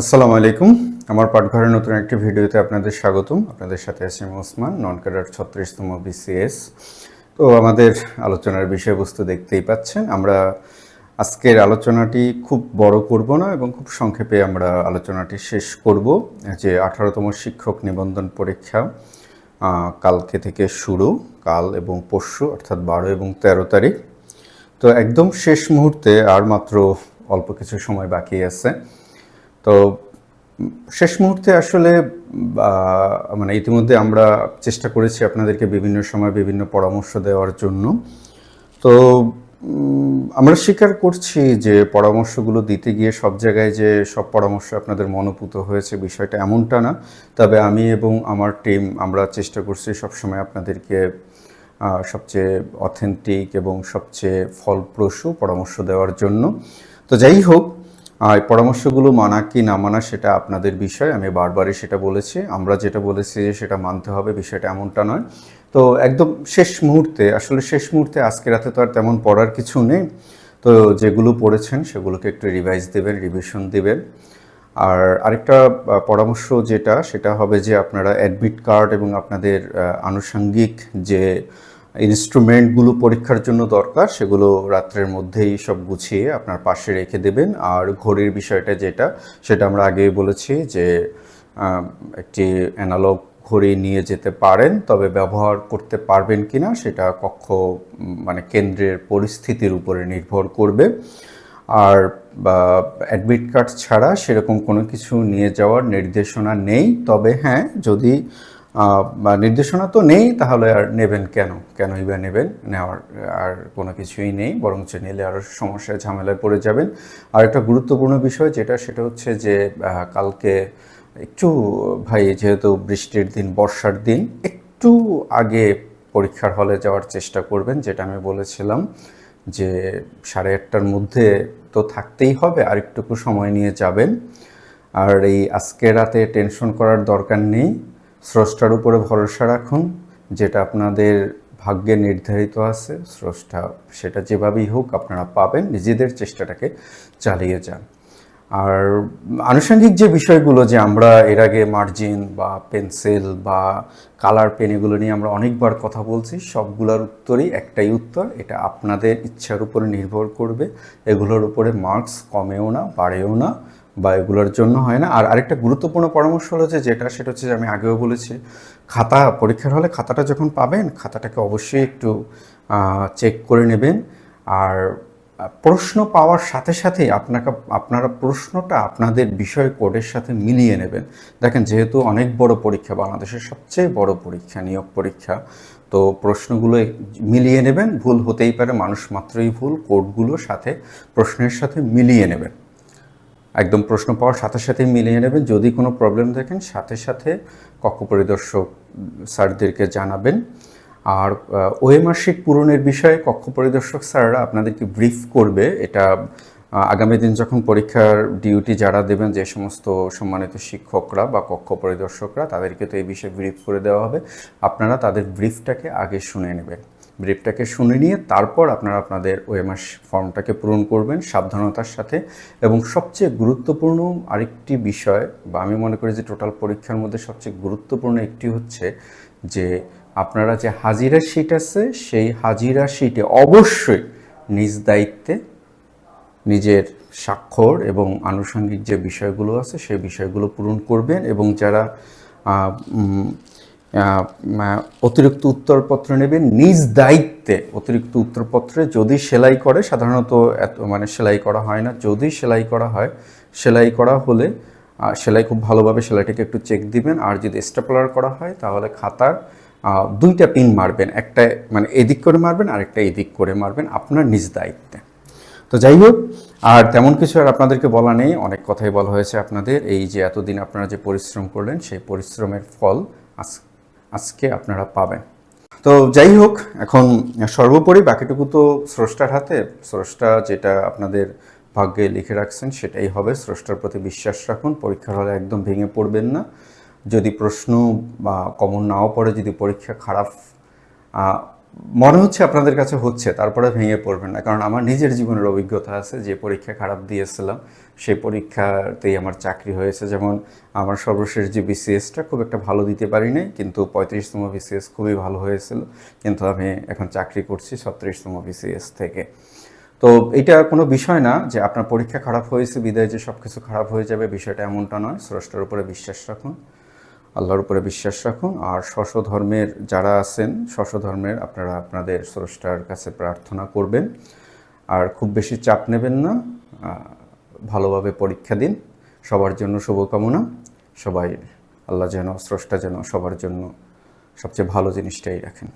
আসসালামু আলাইকুম। আমার পাঠঘরের নতুন একটি ভিডিওতে আপনাদের স্বাগতম। আপনাদের সাথে আছি ওসমান নন ক্যাডার ছত্রিশতম বিসিএস। তো আমাদের আলোচনার বিষয়বস্তু দেখতেই পাচ্ছেন, আমরা আজকের আলোচনাটি খুব বড় করব না এবং খুব সংক্ষেপে আমরা আলোচনাটি শেষ করব। যে আঠারোতম শিক্ষক নিবন্ধন পরীক্ষা কালকে থেকে শুরু, কাল এবং পরশু, অর্থাৎ বারো এবং তেরো তারিখ। তো একদম শেষ মুহূর্তে আর মাত্র অল্প কিছু সময় বাকি আছে। তো শেষ মুহূর্তে আসলে মানে ইতিমধ্যে আমরা চেষ্টা করেছি আপনাদেরকে বিভিন্ন সময় বিভিন্ন পরামর্শ দেওয়ার জন্য। তো আমরা স্বীকার করছি যে পরামর্শগুলো দিতে গিয়ে সব জায়গায় যে সব পরামর্শ আপনাদের মনোপুত হয়েছে বিষয়টা এমনটা না। তবে আমি এবং আমার টিম আমরা চেষ্টা করছি সবসময় আপনাদেরকে সবচেয়ে অথেন্টিক এবং সবচেয়ে ফলপ্রসূ পরামর্শ দেওয়ার জন্য। তো যাই হোক আর পরামর্শগুলো মানা কি না মানা সেটা আপনাদের বিষয়, আমি বারবারই সেটা বলেছি। আমরা যেটা বলেছি যে সেটা মানতে হবে, বিষয়টা এমনটা নয়। তো একদম শেষ মুহূর্তে, আসলে শেষ মুহূর্তে আজকে রাতে তো আর তেমন পড়ার কিছু নেই। তো যেগুলো পড়েছেন সেগুলোকে একটু রিভাইজ দেবেন রিভিশন দেবেন। আর আরেকটা পরামর্শ যেটা, সেটা হবে যে আপনারা অ্যাডমিট কার্ড এবং আপনাদের আনুষঙ্গিক যে ইনস্ট্রুমেন্টগুলো পরীক্ষার জন্য দরকার, সেগুলো রাত্রের মধ্যেই সব গুছিয়ে আপনার পাশে রেখে দেবেন। আর ঘড়ির বিষয়টা যেটা, সেটা আমরা আগেই বলেছি যে একটি অ্যানালগ ঘড়ি নিয়ে যেতে পারেন, তবে ব্যবহার করতে পারবেন কি না সেটা কক্ষ মানে কেন্দ্রের পরিস্থিতির উপরে নির্ভর করবে। আর অ্যাডমিট কার্ড ছাড়া সেরকম কোনো কিছু নিয়ে যাওয়ার নির্দেশনা নেই। তবে হ্যাঁ যদি নির্দেশনা তো নেই, তাহলে আর নেবেন কেন? কেনই বা নেবেন? নেওয়ার আর কোনো কিছুই নেই, বরঞ্চ নিলে আরও সমস্যায়, ঝামেলায় পড়ে যাবেন। আর একটা গুরুত্বপূর্ণ বিষয় যেটা, সেটা হচ্ছে যে কালকে একটু, ভাই, যেহেতু বৃষ্টির দিন, বর্ষার দিন, একটু আগে পরীক্ষার হলে যাওয়ার চেষ্টা করবেন, যেটা আমি বলেছিলাম যে, সাড়ে আটটার মধ্যে তো থাকতেই হবে, আর একটুকু সময় নিয়ে যাবেন। আর এই আজকে রাতে টেনশন করার দরকার নেই। স্রষ্টার উপরে ভরসা রাখুন, যেটা আপনাদের ভাগ্যে নির্ধারিত আছে, স্রষ্টা সেটা যেভাবেই হোক আপনারা পাবেন, নিজেদের চেষ্টাটাকে চালিয়ে যান। আর আনুষঙ্গিক যে বিষয়গুলো যে আমরা এর আগে মার্জিন বা পেন্সিল বা কালার পেন এগুলো নিয়ে আমরা অনেকবার কথা বলছি, সবগুলোর উত্তরই একটাই উত্তর, এটা আপনাদের ইচ্ছার উপরে নির্ভর করবে। এগুলোর উপরে মার্কস কমেও না, বাড়েও না, বা এগুলোর জন্য হয় না। আর আরেকটা গুরুত্বপূর্ণ পরামর্শ হলো যে, যেটা সেটা হচ্ছে যে আমি আগেও বলেছি, খাতা, পরীক্ষার হলে খাতাটা যখন পাবেন, খাতাটাকে অবশ্যই একটু চেক করে নেবেন। আর প্রশ্ন পাওয়ার সাথে সাথে আপনাকে, আপনারা প্রশ্নটা আপনাদের বিষয় কোডের সাথে মিলিয়ে নেবেন। দেখেন, যেহেতু অনেক বড় পরীক্ষা, বাংলাদেশের সবচেয়ে বড় পরীক্ষা, নিয়োগ পরীক্ষা, তো প্রশ্নগুলো মিলিয়ে নেবেন। ভুল হতেই পারে, মানুষ মাত্রই ভুল, কোডগুলো সাথে, প্রশ্নের সাথে মিলিয়ে নেবেন। একদম প্রশ্ন পাওয়ার সাথে সাথে মিলিয়ে নেবেন। যদি কোনো প্রবলেম দেখেন, সাথে সাথে কক্ষ পরিদর্শক স্যারদেরকে জানাবেন। আর শিট পূরণের বিষয়ে কক্ষ পরিদর্শক স্যাররা আপনাদেরকে ব্রিফ করবে। এটা আগামী দিন যখন পরীক্ষার ডিউটি যারা দেবেন, যে সমস্ত সম্মানিত শিক্ষকরা বা কক্ষ পরিদর্শকরা তাদেরকে তো এই বিষয়ে ব্রিফ করে দেওয়া হবে। আপনারা তাদের ব্রিফটাকে আগে শুনে নেবেন। ব্রিফটাকে শুনে নিয়ে তারপর আপনারা আপনাদের ওএমআর ফর্মটাকে পূরণ করবেন সাবধানতার সাথে। এবং সবচেয়ে গুরুত্বপূর্ণ আরেকটি বিষয়, বা আমি মনে করি যে টোটাল পরীক্ষার মধ্যে সবচেয়ে গুরুত্বপূর্ণ একটি হচ্ছে যে আপনারা যে হাজিরা শিট আছে, সেই হাজিরা শিটে অবশ্যই নিজ দায়িত্বে নিজের স্বাক্ষর এবং আনুষঙ্গিক যে বিষয়গুলো আছে, সেই বিষয়গুলো পূরণ করবেন এবং যারা অতিরিক্ত উত্তরপত্র নেবেন, নিজ দায়িত্বে অতিরিক্ত উত্তরপত্রে যদি সেলাই করে, সাধারণত এত মানে সেলাই করা হয় না, যদি সেলাই করা হয়, সেলাই করা হলে সেলাই খুব ভালোভাবে সেলাইটাকে একটু চেক দিবেন, আর যদি স্টেপলার করা হয়, তাহলে খাতার দুইটা পিন মারবেন। একটা মানে এদিক করে মারবেন আর একটা এদিক করে মারবেন আপনার নিজ দায়িত্বে। তো যাই হোক, আর তেমন কিছু আর আপনাদেরকে বলা নেই। অনেক কথাই বলা হয়েছে আপনাদের। এই যে এতদিন আপনারা যে পরিশ্রম করলেন, সেই পরিশ্রমের ফল আজ- আজকে আপনারা পাবেন। তো যাই হোক, এখন সর্বোপরি বাকিটুকু তো স্রষ্টার হাতে। স্রষ্টা যেটা আপনাদের ভাগ্যে লিখে রাখছেন, সেটাই হবে। স্রষ্টার প্রতি বিশ্বাস রাখুন। পরীক্ষার হলে একদম ভেঙে পড়বেন না। যদি প্রশ্ন বা কমন নাও পড়ে, যদি পরীক্ষা খারাপ মনে হচ্ছে আপনাদের কাছে হচ্ছে, তারপরে ভেঙে পড়বেন না। কারণ আমার নিজের জীবনের অভিজ্ঞতা আছে, যে পরীক্ষা খারাপ দিয়েছিলাম সেই পরীক্ষাতেই আমার চাকরি হয়েছে। যেমন আমার সর্বশেষ যে বিসিএসটা খুব একটা ভালো দিতে পারি নাই, কিন্তু পঁয়ত্রিশতম বিসিএস খুবই ভালো হয়েছিল, কিন্তু আমি এখন চাকরি করছি ছত্রিশতম বিসিএস থেকে। তো এটা কোনো বিষয় না, যে আপনার পরীক্ষা খারাপ হয়েছে, বিদায় যে সব কিছু খারাপ হয়ে যাবে, বিষয়টা এমনটা নয়, স্রষ্টার উপরে বিশ্বাস রাখুন। আল্লাহর উপরে বিশ্বাস রাখুন। আর স্বশ ধর্মের যারা আছেন স্বশ ধর্মের আপনারা আপনাদের স্রষ্টার কাছে প্রার্থনা করবেন। আর খুব বেশি চাপ নেবেন না। ভালোভাবে পরীক্ষা দিন। সবার জন্য শুভকামনা। সবাই আল্লাহ যেন, স্রষ্টা যেন সবার জন্য সবচেয়ে ভালো জিনিসটাই রাখেন।